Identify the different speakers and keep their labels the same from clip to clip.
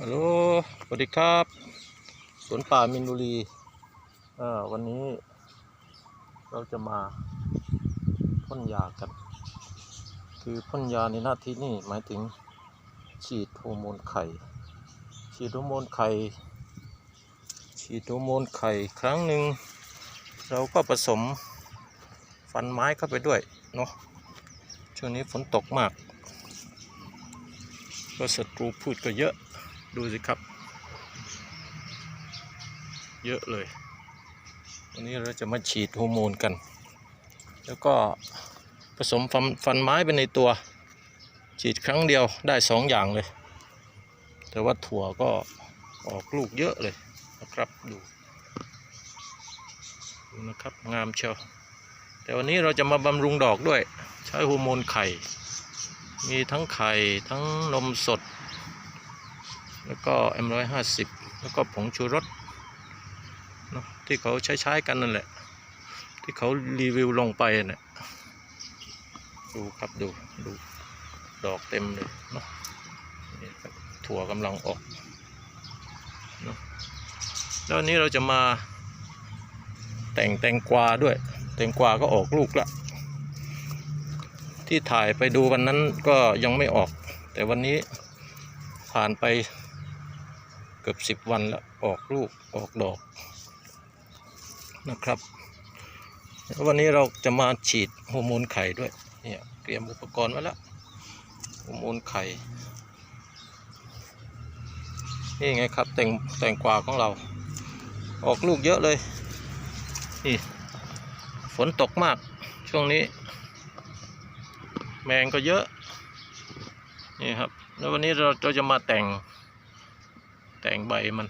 Speaker 1: ฮัลโหล สวัสดีครับ สวนป่ามินบุรี อ่า วันนี้ เราจะมาพ่นยากัน คือพ่นยาในหน้าที่นี่หมายถึงฉีดฮอร์โมนไข่ ฉีดฮอร์โมนไข่ ฉีดฮอร์โมนไข่ครั้งหนึ่ง เราก็ผสมฟันไม้เข้าไปด้วย เนาะ ช่วงนี้ฝนตกมาก ก็ศัตรูพืชก็เยอะ ดูสิครับ เยอะเลย วันนี้เราจะมาฉีดฮอร์โมนกัน แล้วก็ผสมฟันฟันไม้ไปในตัว ฉีดครั้งเดียวได้สองอย่างเลย แต่ว่าถั่วก็ออกลูกเยอะเลยนะครับดูดูนะครับงามเชียวแต่วันนี้เราจะมาบำรุงดอกด้วย ใช้ฮอร์โมนไข่ มีทั้งไข่ทั้งนมสด แล้วก็ M150 แล้วก็ผงชูรสเนอะที่เขาใช้ใช้ๆกันนั่นแหละ ที่เขารีวิวลงไปเนี่ยดูครับดูดูดอกเต็มเลยเนาะถั่วกำลังออกเนอะแล้ววันนี้เราจะมาแต่งแตงกวาด้วย แตงกวาก็ออกลูกละที่ถ่ายไปดูวันนั้นก็ยังไม่ออก แต่วันนี้ผ่านไป กือบสิบวันแล้วออกลูกออกดอกนะครับแล้ววันนี้เราจะมาฉีดฮอร์โมนไข่ด้วยเนี่ยเตรียมอุปกรณ์ไว้แล้วฮอร์โมนไข่นี่ไงครับแตงแตงกวาของเรา ออกลูกเยอะเลยนี่ฝนตกมากช่วงนี้ แมงก็เยอะนี่ครับ แล้ววันนี้เราเราจะมาแต่ง แต่งใบมัน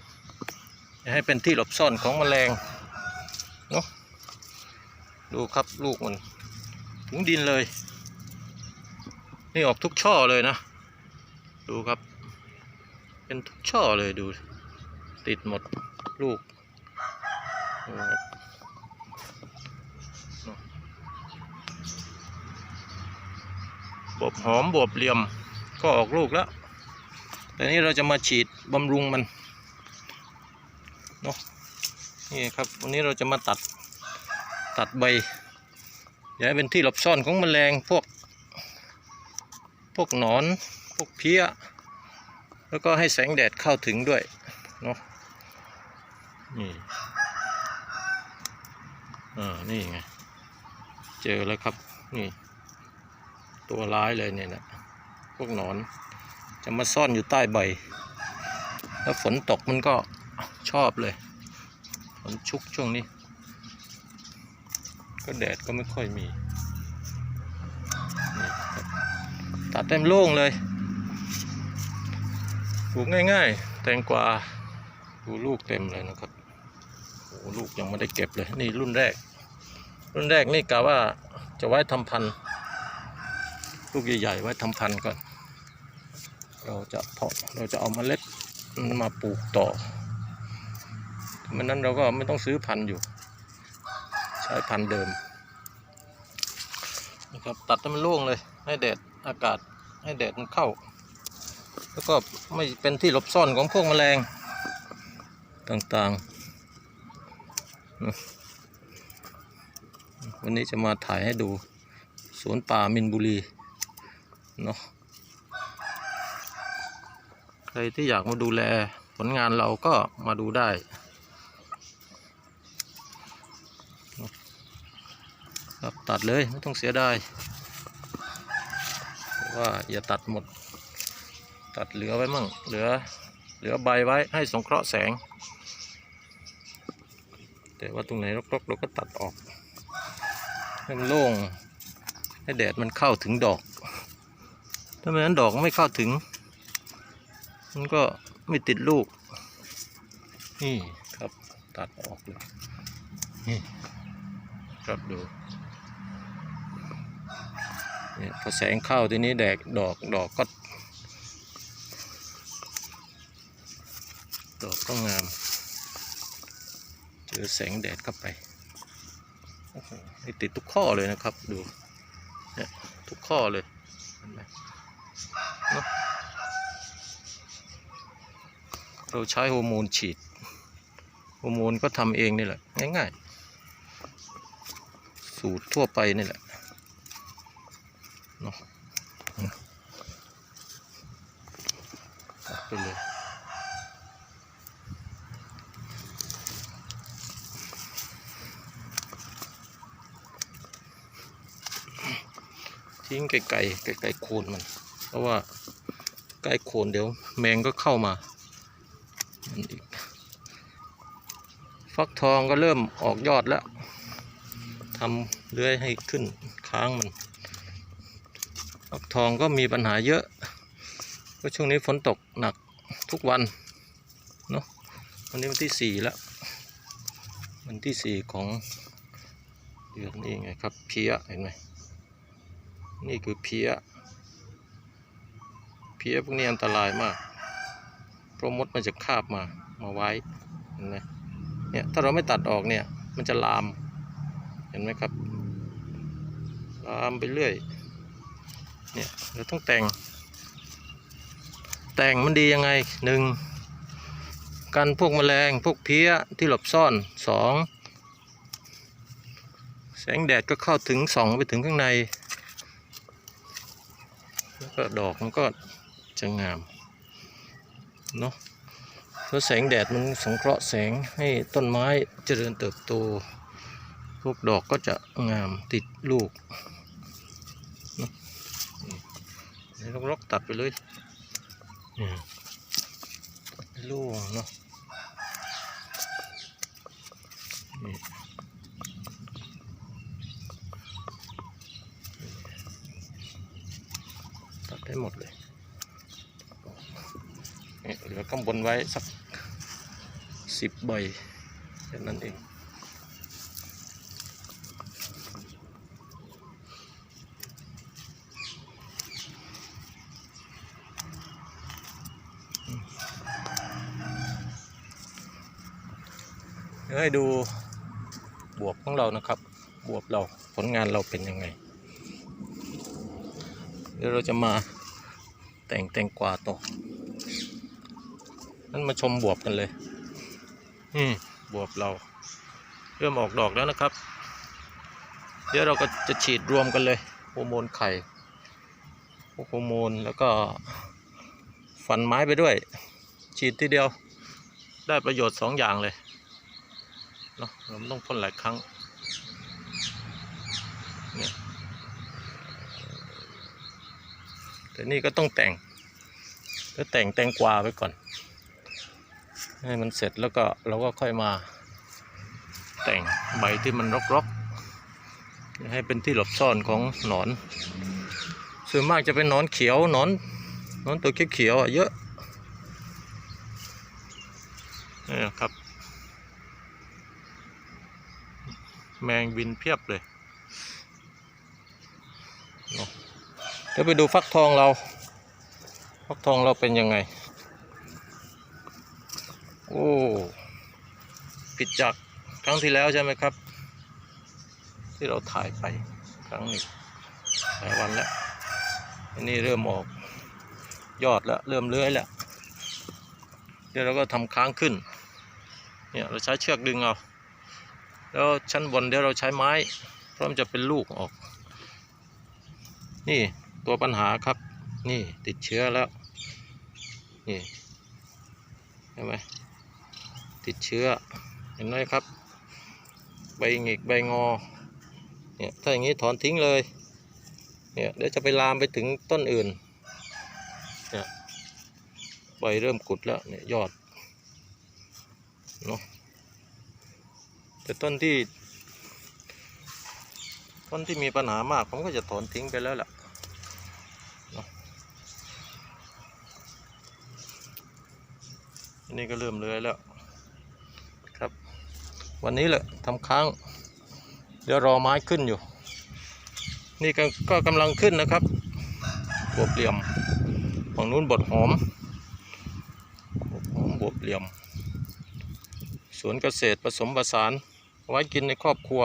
Speaker 1: ให้เป็นที่หลบซ่อนของแมลงเนาะดูครับลูกมันถึงดินเลย นี่ออกทุกช่อเลยนะ ดูครับ เป็นทุกช่อเลยดู ติดหมดลูกบเนาะบวบหอมบวบเหลี่ยมก็ออกลูกแล้ว แต่นี้เราจะมาฉีดบำรุงมันเนาะนี่ครับวันนี้เราจะมาตัดตัดใบอย่าให้เป็นที่หลบซ่อนของแมลงพวก พวกหนอน พวกเพี้ย แล้วก็ให้แสงแดดเข้าถึงด้วยเนาะนี่อ่านี่ไงเจอแล้วครับนี่ตัวร้ายเลยเนี่ยนะพวกหนอน จะมาซ่อนอยู่ใต้ใบ แล้วฝนตกมันก็ชอบเลย ฝนชุกช่วงนี้ ก็แดดก็ไม่ค่อยมี ตัดเต็มโล่งเลยปลูกง่ายๆ แตงกวาดูลูกเต็มเลยนะครับโอ้ลูกยังไม่ได้เก็บเลย นี่รุ่นแรก รุ่นแรกนี่กะว่าจะไว้ทำพันธุ์ลูกใหญ่ๆไว้ทำพันธุ์ก่อน เราจะเพาะเราจะเอาเมล็ดมาปลูกต่อมันนั้นเราก็ไม่ต้องซื้อพันธุ์อยู่ ใช้พันธุ์เดิมนะครับตัดให้มันโล่งเลย ให้แดดอากาศให้แดดมันเข้า แล้วก็ไม่เป็นที่หลบซ่อนของพวกแมลงต่างๆ วันนี้จะมาถ่ายให้ดูสวนป่ามินบุรีเนาะ รที่อยากมาดูแลผลงานเราก็มาดูได้ ครับตัดเลยไม่ต้องเสียดายว่าอย่าตัดหมด ตัดเหลือไว้มั่ง เหลือเหลือใบไว้ให้สงเคราะห์แสง แต่ว่าตรงไหนรกๆเราก็ตัดออกให้มันโล่งให้แดดมันเข้าถึงดอก ถ้าไม่นั้นดอกไม่เข้าถึง มันก็ไม่ติดลูก นี่ครับตัดออกเลยนี่ครับดูเนี่ยพอแสงเข้าทีนี้แดกดอกดอกก็ ดอกก็งาม เจอแสงแดดเข้าไปโอ้โหนี่ติดทุกข้อเลยนะครับ ดูเนี่ยทุกข้อเลย เราใช้ฮอร์โมนฉีดฮอร์โมนก็ทำเองนี่แหละ ง่ายๆ สูตรทั่วไปนี่แหละเนาะไปเลยทิ้งไกลๆไกลๆโคนมัน เพราะว่าใกล้โคนเดี๋ยวแมงก็เข้ามา ฟักทองก็เริ่มออกยอดแล้วทำเลื้อยให้ขึ้นค้างมันฟักทองก็มีปัญหาเยอะเพราะช่วงนี้ฝนตกหนักทุกวันเนาะวันนี้วันที่สี่แล้ว วันที่สี่ของเดือนนี้ไงครับเพี้ยเห็นไหมนี่คือเพี้ยเพี้ยพวกนี้อันตรายมาก เพราะมดมันจะคาบมามาไว้เห็นไหมเนี่ยถ้าเราไม่ตัดออกเนี่ยมันจะลามเห็นไหมครับ ลามไปเรื่อยเนี่ยเราต้องแต่ง แต่งมันดียังไงหนึ่งกันพวกแมลงพวกเพี้ยที่หลบซ่อนสองแสงแดดก็เข้าถึงสองไปถึงข้างใน แล้วก็ดอกมันก็จะงาม เนาะเพราะแสงแดดมันสงเคราะห์แสงให้ต้นไม้เจริญเติบโต พวกดอกก็จะงามติดลูกเนาะนี่ลกๆตัดไปเลยนี่ลูกเนาะนี่ ตัดได้หมดเลยนี่เหลือ ข้างบนไว้สักสิบใบแค่นั้นเองเดี๋ยวให้ดูบวบของเรานะครับ บวบเราผลงานเราเป็นยังไง เดี๋ยวเราจะมาแต่งแตงกวาต่อ นั้นมาชมบวบกันเลยนี่บวบเรา เริ่มออกดอกแล้วนะครับ เดี๋ยวเราก็จะฉีดรวมกันเลยโฮอร์โมนไข่โฮอร์โมนแล้วก็ฟันไม้ไปด้วย ฉีดทีเดียวได้ประโยชน์สองอย่างเลยเนาะเราไม่ต้องพ่นหลายครั้งเนี่ยแต่นี่ก็ต้องแต่งก็แต่งแตงกวาไปก่อน ให้มันเสร็จแล้วก็เราก็ค่อยมาแต่งใบที่มันรกๆให้เป็นที่หลบซ่อนของหนอน ส่วนมากจะเป็นหนอนเขียวหนอนหนอนตัวเขียวๆอะเยอะนี่ครับ แมงบินเพียบเลยเดี๋ยวไปดูฟักทองเรา ฟักทองเราเป็นยังไง อ้ผิดจากครั้งที่แล้วใช่ไหมครับ ที่เราถ่ายไปครั้งนี้หลายวันแล้วอันนี้เริ่มออกยอดแล้วเริ่มเลื้อยแล้วเดี๋ยวเราก็ทำค้างขึ้นเนี่ยเราใช้เชือกดึงเอาแล้วชั้นบนเดี๋ยวเราใช้ไม้เพราะมันจะเป็นลูกออก นี่ตัวปัญหาครับ นี่ติดเชื้อแล้วนี่เห็นไหม ติดเชื้อ เห็นไหมครับ ใบหงิกใบงอ เนี่ยถ้าอย่างนี้ถอนทิ้งเลย เนี่ยเดี๋ยวจะไปลามไปถึงต้นอื่น เนี่ยใบเริ่มกุดแล้วเนี่ยยอด เนาะแต่ต้นที่ ต้นที่มีปัญหามากผมก็จะถอนทิ้งไปแล้วล่ะเนาะนนี้ก็เริ่มเลื้อยแล้ว วันนี้แหละทำค้าง เดี๋ยวรอไม้ขึ้นอยู่ นี่ก็ก็กำลังขึ้นนะครับบวบเหลี่ยมฝั่งนู้นบดหอมบวบหอมบวบเหลี่ยม สวนเกษตรผสมผสานไว้กินในครอบครัว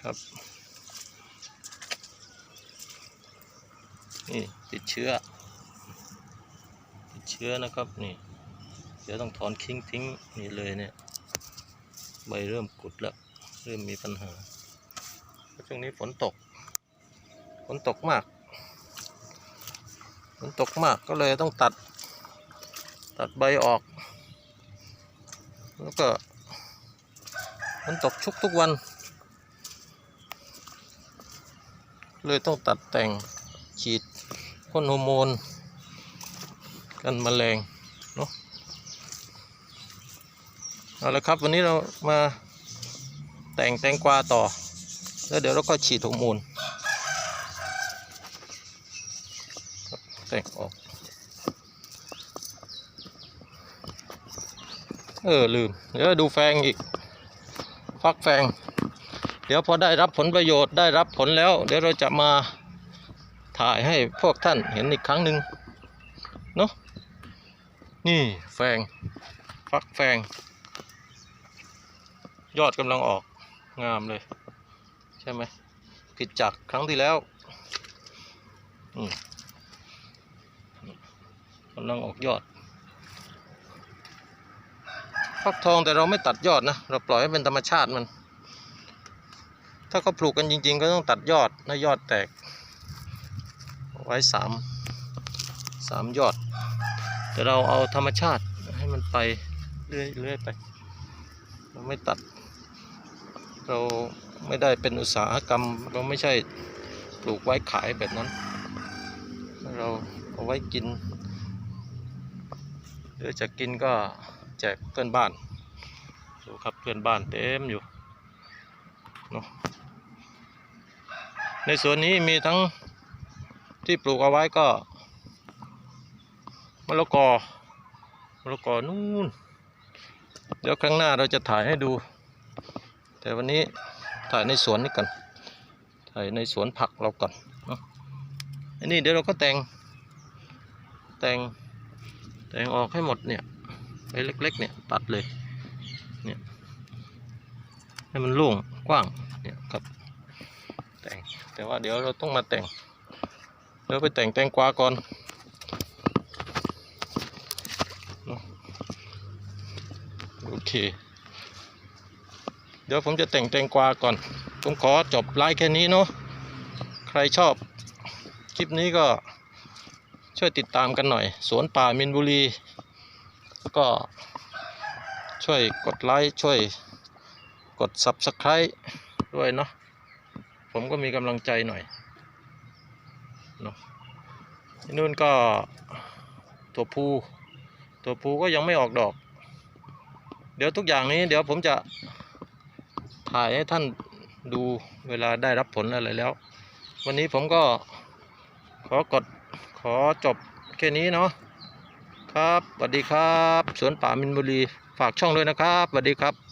Speaker 1: ครับนี่ติดเชื้อ ติดเชื้อนะครับนี่ เดี๋ยวต้องถอนทิ้งทิ้งนี่เลยเนี่ย ใบเริ่มกุดแล้วเริ่มมีปัญหาเพราะช่วงนี้ฝนตก ฝนตกมาก ฝนตกมากก็เลยต้องตัด ตัดใบออก แล้วก็ฝนตกชุกทุกวัน เลยต้องตัดแต่งฉีดพ่นฮอร์โมน กันแมลงเนาะ เอาละครับวันนี้เรามาแต่งแตงกวาต่อ แล้วเดี๋ยวเราก็ฉีดฮอร์โมนแต่งออก เออลืม เดี๋ยวดูแฟงอีก ฟักแฟง เดี๋ยวพอได้รับผลประโยชน์ได้รับผลแล้ว เดี๋ยวเราจะมาถ่ายให้พวกท่านเห็นอีกครั้งหนึ่งเนาะนี่แฟง ฟักแฟง ยอดกำลังออกงามเลย ใช่ไหมผิดจากครั้งที่แล้วกำลังออกยอดฟักทองแต่เราไม่ตัดยอดนะ เราปล่อยให้เป็นธรรมชาติมัน ถ้าเขาปลูกกันจริง ๆ ก็ต้องตัดยอดถ้ายอดแตก ไว้สามสามยอด แต่เราเอาธรรมชาติให้มันไปเรื่อยเรื่อยไป เราไม่ตัด เราไม่ได้เป็นอุตสาหกรรม เราไม่ใช่ปลูกไว้ขายแบบนั้น เราเอาไว้กิน หรือจะกินก็แจกเพื่อนบ้านดูครับเพื่อนบ้านเต็มอยู่เนาะในสวนนี้มีทั้งที่ปลูกเอาไว้ก็มะละกอมะละกอนู่นเดี๋ยวครั้งหน้าเราจะถ่ายให้ดู แต่วันนี้ถ่ายในสวนนี่กันถ่ายในสวนผักเราก่อนเนาะอันนี้เดี๋ยวเราก็แต่ง แต่ง แต่งออกให้หมดเนี่ยใบเล็ก ๆ เนี่ยตัดเลยเนี่ยให้มันโล่งกว้างเนี่ยครับแต่งแต่ว่าเดี๋ยวเราต้องมาแต่งเดี๋ยวไปแต่งแตงกวาก่อนเนอะโอเค เดี๋ยวผมจะแต่งแตงกวาก่อน ผมขอจบไลฟ์แค่นี้เนาะ ใครชอบคลิปนี้ก็ช่วยติดตามกันหน่อย สวนป่ามินบุรี ก็ช่วยกดไลค์ช่วยกด Subscribe ด้วยเนาะ ผมก็มีกำลังใจหน่อยเนาะนู่นก็ตัวภูตัวภูก็ยังไม่ออกดอก เดี๋ยวทุกอย่างนี้เดี๋ยวผมจะ ถ่ายให้ท่านดูเวลาได้รับผลอะไรแล้ว วันนี้ผมก็ขอกดขอจบแค่นี้เนาะครับสวัสดีครับ สวนป่ามินบุรี ฝากช่องด้วยนะครับสวัสดีครับ